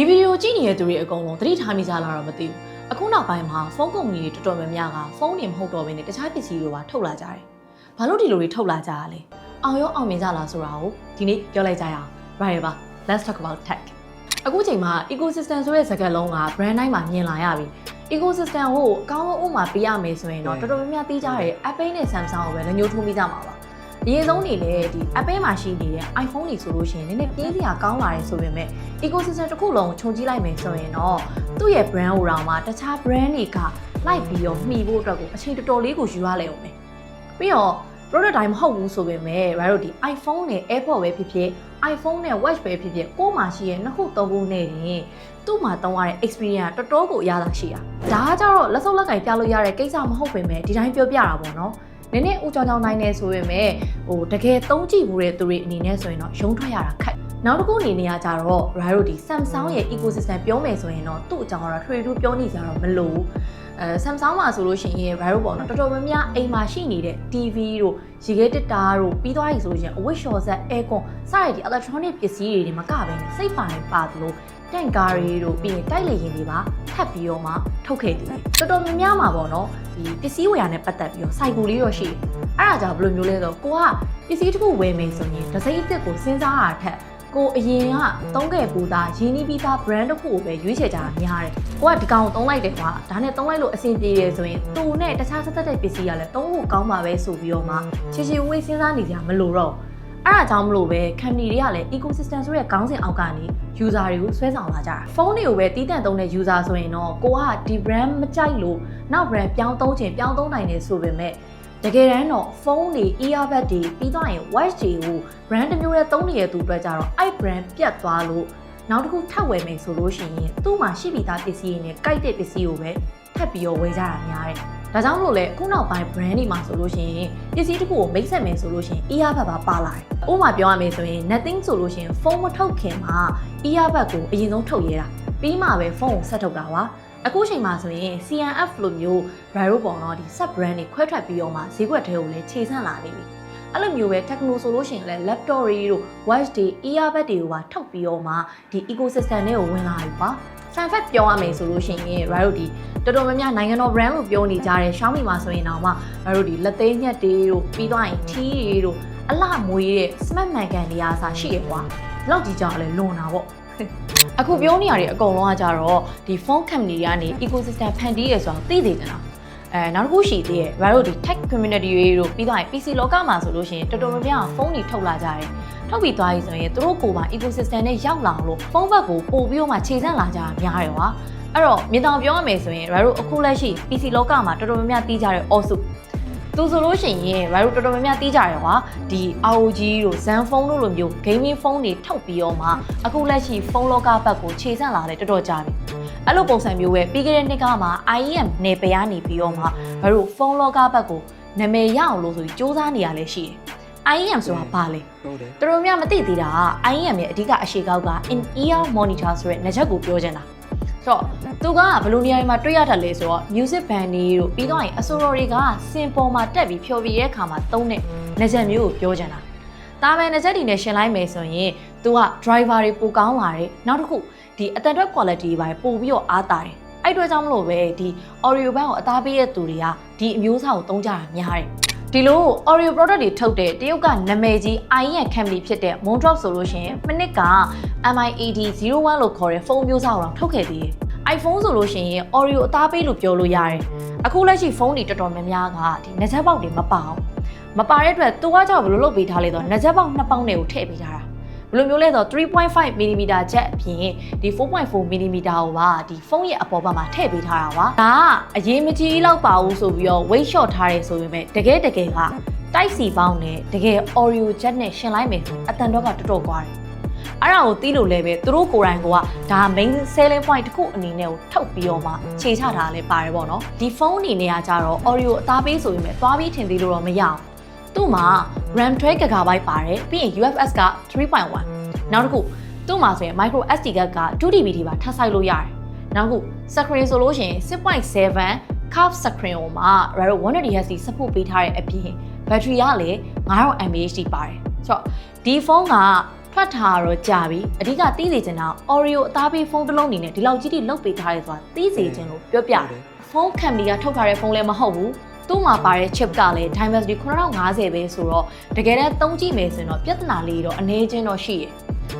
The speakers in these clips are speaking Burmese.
ဒီဗီဒီယိုကြည့်နေတဲ့သူတွေအကုန်လုံးသတိထားမိကြလားတော့မသိဘူးအခုနောက်ပိုင်းမှာဖုန်းကုမ္ပဏီတွေတော်တော်များများကဖုန်းတွေမဟုတ်တော့ဘဲနဲ့တခြားပစ္စည်းတွေပါထုတ်လာကြတယ်ဘာလို့ဒီလိုတွေထုတ်လာကြရလဲအောင်ရောအောင်မြင်ကြလားဆိုတာကိုဒီနေ့ပြောလိုက်ကြရအောင် right ပါ let's talk about tech အခုချိန်မှာ ecosystem ဆိုတဲ့စကားလုံးက brand တိုင်းမှာမြင်လာရပြီ ecosystem ကိုအကောင်းဆုံးဥမာပေးရမယ်ဆိုရင်တော့တော်တော်များများသိကြတဲ့ Apple နဲ့ Samsung ကိုပဲလက်ညှိုးထိုးမိကြမှာပါ အရင်ဆုံးနေလေဒီ Apple မှာရှိနေတဲ့ iPhone တွေဆိုလို့ရှိရင်နည်းနည်းပြင်းစရာကောင်းလာတယ်ဆိုပေမဲ့ ecosystem တစ်ခုလုံးကိုခြုံကြည့်လိုက်မယ်ဆိုရင်တော့သူ့ရဲ့ brand ကိုတော့မှတခြား brand တွေကလိုက်ပြီးတော့မှီဖို့အတွက်ကိုအချိန်တော်တော်လေးကိုယူရလဲအောင်မယ်ပြီးတော့ product တိုင်းမဟုတ်ဘူးဆိုပေမဲ့ right တို့ဒီ iPhone နဲ့ AirPod ပဲဖြစ်ဖြစ် iPhone နဲ့ Watch ပဲဖြစ်ဖြစ်ကိုယ်မှာရှိရဲ့နှစ်ခုသုံးခုနဲ့တင်သူ့မှာသုံးရတဲ့ experience တော်တော်ကိုအရသာရှိတာဒါကကြတော့လက်စုပ်လက်ကင်ပြလို့ရတဲ့ကိစ္စမဟုတ်ပေမဲ့ဒီတိုင်းပြောပြတာပေါ့နော် နည်းနည်းဦးကြောင်ကြောင်နိုင်နေဆိုပေမဲ့ဟိုတကယ်သုံးကြည့်မှုတဲ့သူတွေအနေနဲ့ဆိုရင်တော့ရုံးထွက်ရတာခက် နောက်တစ်ခုအနေနဲ့ကကြတော့ right တို့ဒီ Samsung ရဲ့ ecosystem ပြောမယ်ဆိုရင်တော့သူ့အကြောင်းကတော့ထွေထူးပြောနေကြတော့မလို့အဲ Samsung မှာဆိုလို့ရှိရင် Viro ပေါ့နော်တော်တော်များများအိမ်မှာရှိနေတဲ့ TV တို့ရေခဲတစ်တာတို့ပြီးသွားပြီဆိုလို့ရှိရင်အဝတ်လျှော်ဆက် aircon စတဲ့ဒီ electronic ပစ္စည်းတွေတွေမကဘဲနဲ့စိတ်ပါနေပါသလိုတန့်ကားတွေတို့ပြီးရင်တိုက်လေရင်တွေပါထပ်ပြီးတော့မှထုတ်ခဲ့တယ်တော်တော်များများမှာပေါ့နော်ဒီပစ္စည်းဝယ်ရနဲ့ပတ်သက်ပြီးတော့ cycle လေးတော့ရှိတယ်အဲ့ဒါကြောင့်ဘယ်လိုမျိုးလဲဆိုတော့ကိုကပစ္စည်းတစ်ခုဝယ်မယ်ဆိုရင်တစ်စိမ့်အစ်စ်ကိုစဉ်းစားရတာထက် ကိုအရင်ကသုံးခဲ့ပူသားရင်းနှီးပြီးသား brand တစ်ခုကိုပဲရွေးချယ်ကြတာများတယ်။ကိုကဒီကောင်ကိုသုံးလိုက်တယ်ကွာ။ဒါနဲ့သုံးလိုက်လို့အဆင်ပြေတယ်ဆိုရင်သူနဲ့တခြားဆက်သက်တဲ့ပစ္စည်းကလည်းသုံးဖို့ကောင်းပါပဲဆိုပြီးတော့မှချေချေဝေးစဉ်းစားနေကြမလို့တော့အဲ့ဒါကြောင့်မလို့ပဲ company တွေကလည်း ecosystem ဆိုတဲ့ခေါင်းစဉ်အောက်ကနေ user တွေကိုဆွဲဆောင်လာကြတာ။ဖုန်းတွေကိုပဲတီးတန့်သုံးတဲ့ user ဆိုရင်တော့ကိုကဒီ brand မကြိုက်လို့နောက် brand ပြောင်းသုံးချင်ပြောင်းသုံးနိုင်တယ်ဆိုပေမဲ့ တကယ်တမ်းတော့ဖုန်းတွေ earbud တွေပြီးသွားရင် watch တွေကို brand တစ်မျိုးနဲ့သုံးနေတဲ့သူအတွက်ကြတော့အဲ့ brand ပြတ်သွားလို့နောက်တစ်ခုထပ်ဝယ်မယ်ဆိုလို့ရှိရင်သူ့မှာရှိပြီးသားပစ္စည်းတွေနဲ့ကိုက်တဲ့ပစ္စည်းကိုပဲထပ်ပြီးတော့ဝယ်ကြတာများတယ်။ဒါကြောင့်မလို့လေအခုနောက်ပိုင်း brand တွေမှာဆိုလို့ရှိရင်ပစ္စည်းတစ်ခုကိုမိတ်ဆက်မယ်ဆိုလို့ရှိရင် earbud ပါပါလာတယ်။ဥပမာပြောရမယ်ဆိုရင် nothing ဆိုလို့ရှိရင်ဖုန်းမထုတ်ခင်မှာ earbud ကိုအရင်ဆုံးထုတ်ရဲတာပြီးမှပဲဖုန်းကိုဆက်ထုတ်တာပါ။ အခုချိန်မှာဆိုရင် CNF လိုမျိုး Viro ပေါ်တော့ဒီ sub brand တွေခွဲထွက်ပြီးတော့မှဈေးကွက်ထဲကိုလည်းခြေဆန့်လာနေပြီ။အဲ့လိုမျိုးပဲ techno ဆိုလို့ရှိရင်လည်း laptop တွေတို့ watch တွေ earbud တွေကိုပါထုတ်ပြီးတော့မှဒီ ecosystem တွေကိုဝင်လာပြီပါ။ fan fact ပြောရမယ်ဆိုလို့ရှိရင် Viro ဒီတော်တော်များများနိုင်ငံတော် brand လို့ပြောနေကြတဲ့ Xiaomi မှာဆိုရင်တော့မှ Viro ဒီလက်သေးညက်တွေတို့ပြီးသွားရင် tea တွေတို့အလှမွေးတဲ့ smart man ကန်တွေအားစားရှိရကွာ။လောက်ကြီးကြောင်လည်းလွန်တာပေါ့။ အခုပြောနေရတဲ့အကုန်လုံးကကြတော့ဒီ phone company တွေကနေ ecosystem ဖန်တီးရဆိုတာသိသေးတယ်နော်အဲနောက်တစ်ခုရှိသေးရဲ့ဘာလို့ဒီ tech community တွေတို့ပြီးသွားရင် PC လောကမှာဆိုလို့ရှိရင်တော်တော်များများဖုန်းတွေထုတ်လာကြတယ်ထုတ်ပြီးသွားပြီဆိုရင်သူတို့ကိုယ်ပါ ecosystem နဲ့ရောက်လာလို့ဖုန်းဘက်ကိုပို့ပြီးတော့မှခြေဆန့်လာကြတာများတယ်ကွာအဲ့တော့မြင်တောင်ပြောရမယ်ဆိုရင်ဘာလို့အခုလက်ရှိ PC လောကမှာတော်တော်များများတီးကြတဲ့ also သူဆိုလို့ရှိရင်ဘာလို့တော်တော်များများတီးကြတယ်ကွာဒီ ROG တို့ Zenfone တို့လိုမျိုး gaming phone တွေထုတ်ပြီးတော့မှအခုလက်ရှိဖုန်းလောကဘက်ကိုခြေဆန့်လာတယ်တော်တော်ကြာပြီအဲ့လိုပုံစံမျိုးပဲပြီးခဲ့တဲ့နှစ်ကမှ IEM နေပယ်ကနေပြီးတော့မှဘာလို့ဖုန်းလောကဘက်ကိုနာမည်ရအောင်လို့ဆိုပြီးစူးစမ်းနေရလဲရှိတယ် IEM ဆိုတာဘာလဲဟုတ်တယ်သူတို့များမသိသေးတာက IEM ရဲ့အဓိကအရှိကောက်က in ear monitor ဆိုတဲ့နှာချက်ကိုပြောချင်တာ ဆိုတော့သူကဘယ်လိုနေရာတွေမှာတွေ့ရတတ်လဲဆိုတော့ music band တွေတို့ပြီးတော့ရင်အဆိုတော်တွေကစင်ပေါ်မှာတက်ပြီးဖျော်ပြတဲ့အခါမှာသုံးတဲ့နှာချက်မျိုးကိုပြောချင်တာတာမန်နှာချက်တွေနဲ့ရှင်းလိုက်မယ်ဆိုရင်သူက driver တွေပိုကောင်းလာတယ်နောက်တစ်ခုဒီအတန်တွက် quality တွေပါပို့ပြီးတော့အားတာတယ်အဲ့အတွက်ကြောင့်မလို့ပဲဒီ audio band ကိုအသားပေးတဲ့သူတွေကဒီအမျိုးအစားကိုသုံးကြတာများတယ် ဒီလို Oreo product တွေထုတ်တဲ့တရုတ်ကနာမည်ကြီး IEN company ဖြစ်တဲ့ Moondrop ဆိုလို့ရှိရင်မနစ်က MIAD 01လို့ခေါ်တဲ့ဖုန်းမျိုးစားကိုတော့ထုတ်ခဲ့သေးတယ်။ iPhone ဆိုလို့ရှိရင် Oreo အသားပေးလို့ပြောလို့ရတယ်။အခုလက်ရှိဖုန်းတွေတော်တော်များများကဒီနှချက်ပေါက်တွေမပါအောင်။မပါတဲ့အတွက်သူကကြောက်ဘယ်လိုလုပ်ပေးထားလဲဆိုတော့နှချက်ပေါက်နှစ်ပေါက်နဲ့ကိုထည့်ပေးထားတာ။ ဘယ်လိုမျိုးလဲဆိုတော့ 3.5mm ချက်အပြင်ဒီ 4.4mm ကိုပါဒီဖုန်းရဲ့အပေါ်ဘက်မှာထည့်ပေးထားတာပါဒါကအရေးမကြီးလောက်ပါဘူးဆိုပြီးတော့ weight short ထားတယ်ဆိုပေမဲ့တကယ်တကယ်ကတိုက်စီပေါင်းနဲ့တကယ် Oreo jet နဲ့ရှင်လိုက်မယ်ဆိုရင်အတန်တော့ကတော်တော်ကွာတယ်အဲ့ဒါကိုတီးလို့လည်းပဲသူတို့ကိုယ်တိုင်ကဒါ main selling point တစ်ခုအနေနဲ့ကိုထုတ်ပြီးတော့မှခြေချတာလည်းပါတယ်ပေါ့နော်ဒီဖုန်းအနေနဲ့ကကြတော့ Oreo အသားပေးဆိုပေမဲ့သွားပြီးထင်သေးလို့တော့မရအောင်သူ့မှာ RAM 12 GB ပါတယ်ပြီးရင် UFS က3.1နောက်တစ်ခုသူ့မှာဆိုရင် micro SD card က 2TB ထိပါထပ်ဆိုင်လို့ရတယ်နောက်တစ်ခု screen ဆိုလို့ရှိရင်6.7 curve screen ကိုမှာ Raro 120Hz support ပေးထားတဲ့အပြင် battery ကလည်း9000 mAh ထိပါတယ်ဆိုတော့ဒီဖုန်းကထွက်ထားတော့ကြာပြီအဓိကတီးစီချင်တာ Oreo အသားပေးဖုန်းတစ်လုံးအနေနဲ့ဒီလောက်ကြီးတိလုတ်ပေးထားရဲဆိုတာတီးစီချင်လို့ပြောပြတယ်ဖုန်း company ကထုတ်ထားတဲ့ဖုန်းလည်းမဟုတ်ဘူး သူ့မှာပါတဲ့ chip ကလည်း Dimensity 9050ပဲဆိုတော့တကယ်တမ်းသုံးကြည့်မယ်ဆိုရင်တော့ပြဿနာလေးတော့အနေချင်းတော့ရှိရယ်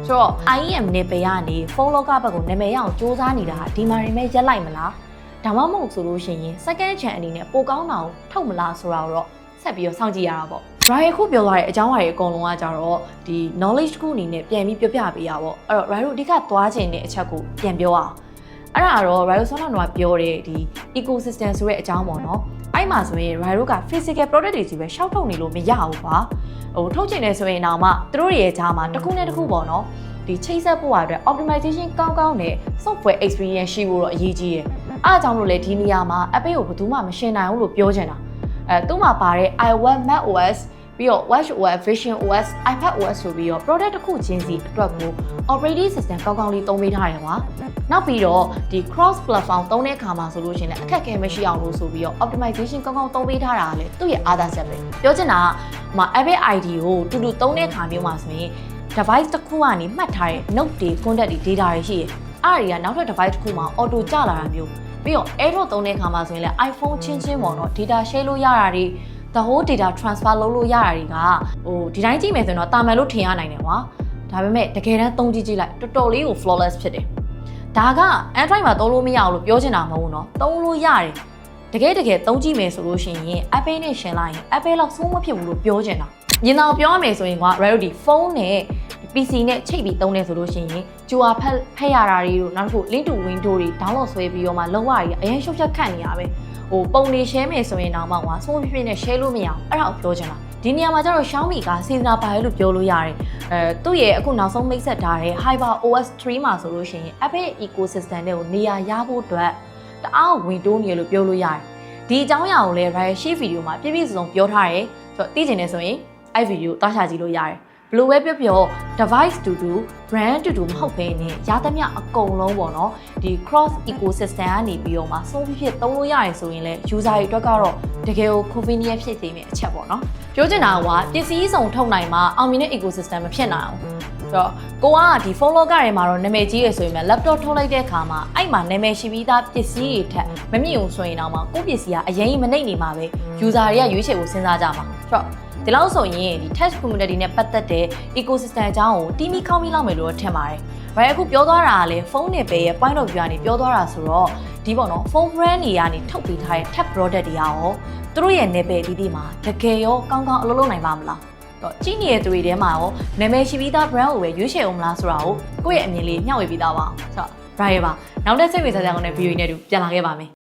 ဆိုတော့ IEM နဲ့ပေကနေဖုန်းလောကဘက်ကိုနာမည်ရအောင်စူးစမ်းနေတာဒီမှာရင်မဲ့ရက်လိုက်မလားဒါမှမဟုတ်ဆိုလို့ရှိရင် second chance အနေနဲ့ပိုကောင်းတာကိုထုတ်မလားဆိုတာတော့ဆက်ပြီးတော့စောင့်ကြည့်ရတာပေါ့ Rai ခုပြောသွားတဲ့အကြောင်းအရာတွေအကုန်လုံးကကြတော့ဒီ knowledge တစ်ခုအနေနဲ့ပြန်ပြီးပြောပြပေးရပါပေါ့အဲ့တော့ Rai တို့အဓိကသွားခြင်းတဲ့အချက်ကိုပြန်ပြောအောင်အဲ့ဒါကတော့ Rai တို့ဆောင်းတော့ပြောတဲ့ဒီ ecosystem ဆိုတဲ့အကြောင်းပေါ့နော် အဲ့မှာဆိုရင် Rai တို့က physical product တွေကြီးပဲရှောက်ထုတ်နေလို့မရဘူးပါဟိုထုတ်ချင်တယ်ဆိုရင်တော့မှသူတို့တွေရဲ့ကြားမှာတစ်ခုနဲ့တစ်ခုပေါ့နော်ဒီချိတ်ဆက်ဖို့အတွက် optimization ကောင်းကောင်းနဲ့ software experience ရှိဖို့တော့အရေးကြီးတယ်အားကြောင့်လို့လေဒီနေရာမှာ app ကိုဘယ်သူမှမရှင်းနိုင်ဘူးလို့ပြောချင်တာအဲသူ့မှာပါတဲ့ iOS macOS ပြီးတော့ watchOS, Vision OS, iPad OS ဆိုပြီးတော့ product တစ်ခုချင်းစီအတွက်ကို operating system ကောင်းကောင်းလေးသုံးပေးထားရတယ်ပါ။နောက်ပြီးတော့ဒီ cross platform သုံးတဲ့အခါမှာဆိုလို့ရှိရင်လည်းအခက်အခဲမရှိအောင်လို့ဆိုပြီးတော့ optimization ကောင်းကောင်းသုံးပေးထားတာလည်းသူ့ရဲ့အားသာချက်ပဲ။ပြောချင်တာကဟို Apple ID ကိုတူတူသုံးတဲ့အခါမျိုးမှာဆိုရင် device တစ်ခုကနေမှတ်ထားတဲ့ note တွေ contact တွေ data တွေရှိရယ်။အဲ့ဒါတွေကနောက်ထပ် device တစ်ခုမှာ auto ကျလာတာမျိုးပြီးတော့ AirDrop သုံးတဲ့အခါမှာဆိုရင်လည်း iPhone ချင်းချင်းပေါ့နော် data share လို့ရတာတွေ the whole data transfer လုပ်လို့ရတာတွေကဟိုဒီတိုင်းကြည့်မယ်ဆိုရင်တော့တာမန်လို့ထင်ရနိုင်တယ်ကွာဒါပေမဲ့တကယ်တမ်းသုံးကြည့်ကြည့်လိုက်တော်တော်လေးကို flawless ဖြစ်တယ်ဒါက Android မှာသုံးလို့မရအောင်လို့ပြောချင်တာမဟုတ်ဘူးเนาะသုံးလို့ရတယ်တကယ်တကယ်သုံးကြည့်မယ်ဆိုလို့ရှိရင် Apple နဲ့ရှင်လိုက်ရင် Apple လောက်ဆုံးမဖြစ်ဘူးလို့ပြောချင်တာမြင်တော့ပြောရမယ်ဆိုရင်ကွာ Reality ဖုန်းနဲ့ PC နဲ့ချိတ်ပြီးသုံးနေဆိုလို့ရှိရင်ကြွာဖက်ဖက်ရတာတွေတို့နောက်တစ်ခု link to window တွေ download ဆွဲပြီးတော့မှလောက်ရကြီးအရင်ရှုပ်ချက်ခတ်နေရပဲ ဟိုပုံတွေ share မယ်ဆိုရင်တော့မှကွာဆုံးဖြည်းဖြည်းနဲ့ share လို့မရအောင်အဲ့ဒါကိုပြောချင်တာဒီနေရာမှာကျတော့ Xiaomi က seasonal ပါရဲလို့ပြောလို့ရတယ်အဲသူ့ရဲ့အခုနောက်ဆုံးမိတ်ဆက်ထားတဲ့ Hyper OS 3မှာဆိုလို့ရှိရင် Apple ecosystem တွေကိုနေရာရဖို့အတွက်တအားဝင်တိုးနေလို့ပြောလို့ရတယ်ဒီအကြောင်းအရာကိုလည်း Riot ရှိဗီဒီယိုမှာပြည့်ပြည့်စုံစုံပြောထားတယ်ဆိုတော့သိချင်တယ်ဆိုရင်အဲ့ဗီဒီယိုတားချကြည့်လို့ရတယ် ဘလို့ပဲပြောပြော device တူတူ brand တူတူမဟုတ်ဘဲနဲ့ရသမျှအကုန်လုံးပေါ့နော်ဒီ cross ecosystem ကနေပြီးတော့မှဆုံးဖြဖြစ်သုံးလို့ရတယ်ဆိုရင်လည်း user တွေအတွက်ကတော့တကယ်ကို convenient ဖြစ်သေးမယ့်အချက်ပေါ့နော်ပြောချင်တာကပစ္စည်းစုံထုတ်နိုင်မှအောင်မြင်တဲ့ ecosystem မဖြစ်နိုင်အောင်ဆိုတော့ကိုကဒီဖုန်းလောကထဲမှာတော့နာမည်ကြီးရယ်ဆိုရင်လည်း laptop ထုတ်လိုက်တဲ့အခါမှာအဲ့မှာနာမည်ရှိပြီးသားပစ္စည်းတွေထက်မမြင့်ဘူးဆိုရင်တော့မှကိုယ့်ပစ္စည်းကအရင်မနှိမ့်နေမှာပဲ user တွေကရွေးချယ်ဖို့စဉ်းစားကြမှာဆိုတော့ ဒီလောက်ဆိုရင်ဒီ test community နဲ့ပတ်သက်တဲ့ ecosystem အကြောင်းကိုတီးမီခေါင်းမီလောက်မယ်လို့ထင်ပါတယ်။ဘာအခုပြောသွားတာကလည်းဖုန်းနဲ့ပဲရဲ့ point of view ကနေပြောသွားတာဆိုတော့ဒီပေါ့နော်ဖုန်း brand တွေကနေထုတ်ပေးထားတဲ့ tech product တွေရောသူတို့ရဲ့နယ်ပယ်ဒီဒီမှာတကယ်ရောကောင်းကောင်းအလုပ်လုပ်နိုင်ပါမလား။တော့ကြီးနေတဲ့သူတွေထဲမှာရောနာမည်ရှိပြီးသား brand ကိုပဲရွေးချယ်အောင်မလားဆိုတာကိုကိုယ့်ရဲ့အမြင်လေးမျှဝေပြီးသားပါ။ဆိုတော့ Brian ပါနောက်တဲ့စိတ်ဝင်စားစရာကောင်းတဲ့ video နဲ့တူပြန်လာခဲ့ပါမယ်